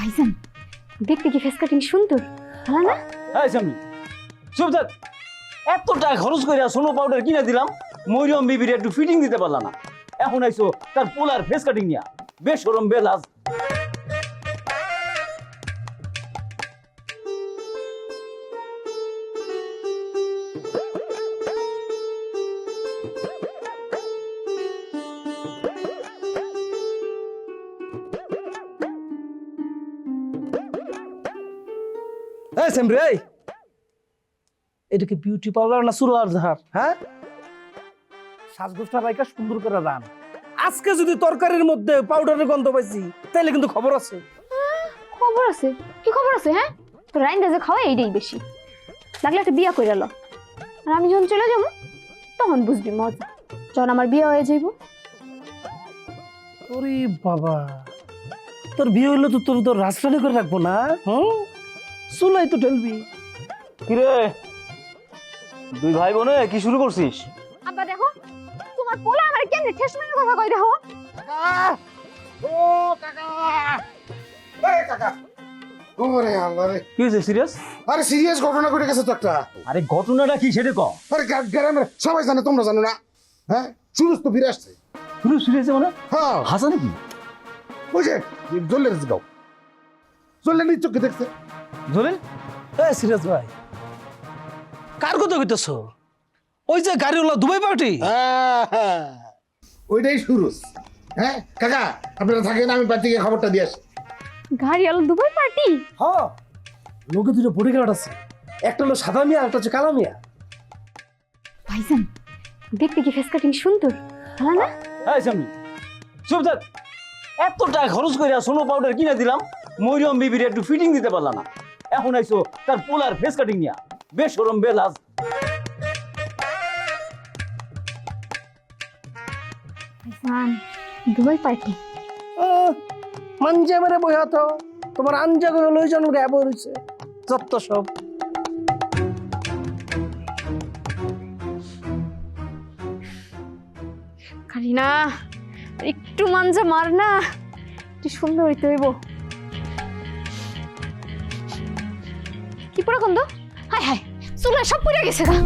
ভাইজান, দেখতে কি ফেস কাটিং সুন্দর? ভালো না? হ্যাঁ স্বামী, চুপ থাক। এত টাকা খরচ করে সোনো পাউডার কিনে দিলাম, মরিয়ম বিবির একটু ফিটিং দিতে পারলাম না। এখন আইসো তার পোলার ফেস কাটিং নিয়া। বেশ সরম এই সেমরি এই। এটা কি বিউটি পার্লার না চুলার ধার হ্যাঁ? সাজগোজটা রাইকা সুন্দর করে রান। আজকে যদি তরকারির মধ্যে পাউডারের গন্ধ পাইছি তাহলে কিন্তু খবর আছে। খবর আছে? কি খবর আছে হ্যাঁ? তো রাইন্দা যে খাওয়া এইটাই বেশি। লাগলে একটা বিয়া করে লো। আর আমি যখন চলে যাব তখন বুঝবি মজা। যখন আমার বিয়ে হয়ে যাইব। ওরে বাবা তোর বিয়ে হইলে তো তোর তোর রাজরানি করে রাখব না? হুম? চুলাই তো ঠেলবি কিরে? দুই ভাই বোনে কি শুরু করছিস? আব্বা দেখো তোমার পোলা আমার কেমনে ঠেস মেরে কথা কই দেখো। ও কাকা! এই কাকা! ওরে আল্লাহ রে। কি হয়েছে সিরিয়াস? আরে সিরিয়াস ঘটনা ঘটে গেছে তো একটা। আরে ঘটনাটা কি সেটা ক? আরে গ্রা- গ্রামের সবাই জানে তোমরা জানো না। হ্যাঁ? সুরজ তো ফিরে আসছে। শুরু সিরিয়াস মানে? হ্যাঁ। হাসা নাকি ওই যে জল্লের গাও জল্লের চোখে দেখছে। জলেন এই সিরাজ ভাই। কার কথা কইতেছ? ওই যে গাড়িওয়ালা দুবাই পার্টি? হ্যাঁ, ওইটাই সুরজ। হ্যাঁ কাকা আপনারা থাকেন আমি থেকে খবরটা দিয়ে আসি। গাড়ি আলো দুবাই পার্টি? হ্যাঁ। লোকে দুটো বডিগার্ড আছে। একটা হলো সাদা মিয়া একটা হচ্ছে কালা মিয়া। ভাইজান দেখতে কি ফেস কাটিং সুন্দর? ভালো না? হ্যাঁ সামনে চুপ থাক। এত টাকা খরচ করে সোনো পাউডার কিনে দিলাম মরিয়ম বিবির একটু ফিটিং দিতে পারলাম না। এখন আইসো তার পোলার ফেস কাটিং নিয়া। বেশ সরম বেলাজ ভাইজান দুবাই পার্টি? মাঞ্জা মেরে বইয়া তো তোমার আঞ্জা করে লই জন গায়ে বই রয়েছে যত সব। খালি না একটু মানজা মার না। একটু সুন্দর হইতে হইব। কি পড়া গন্ধ? হাই হাই চুলা সব পড়ে গেছে গা।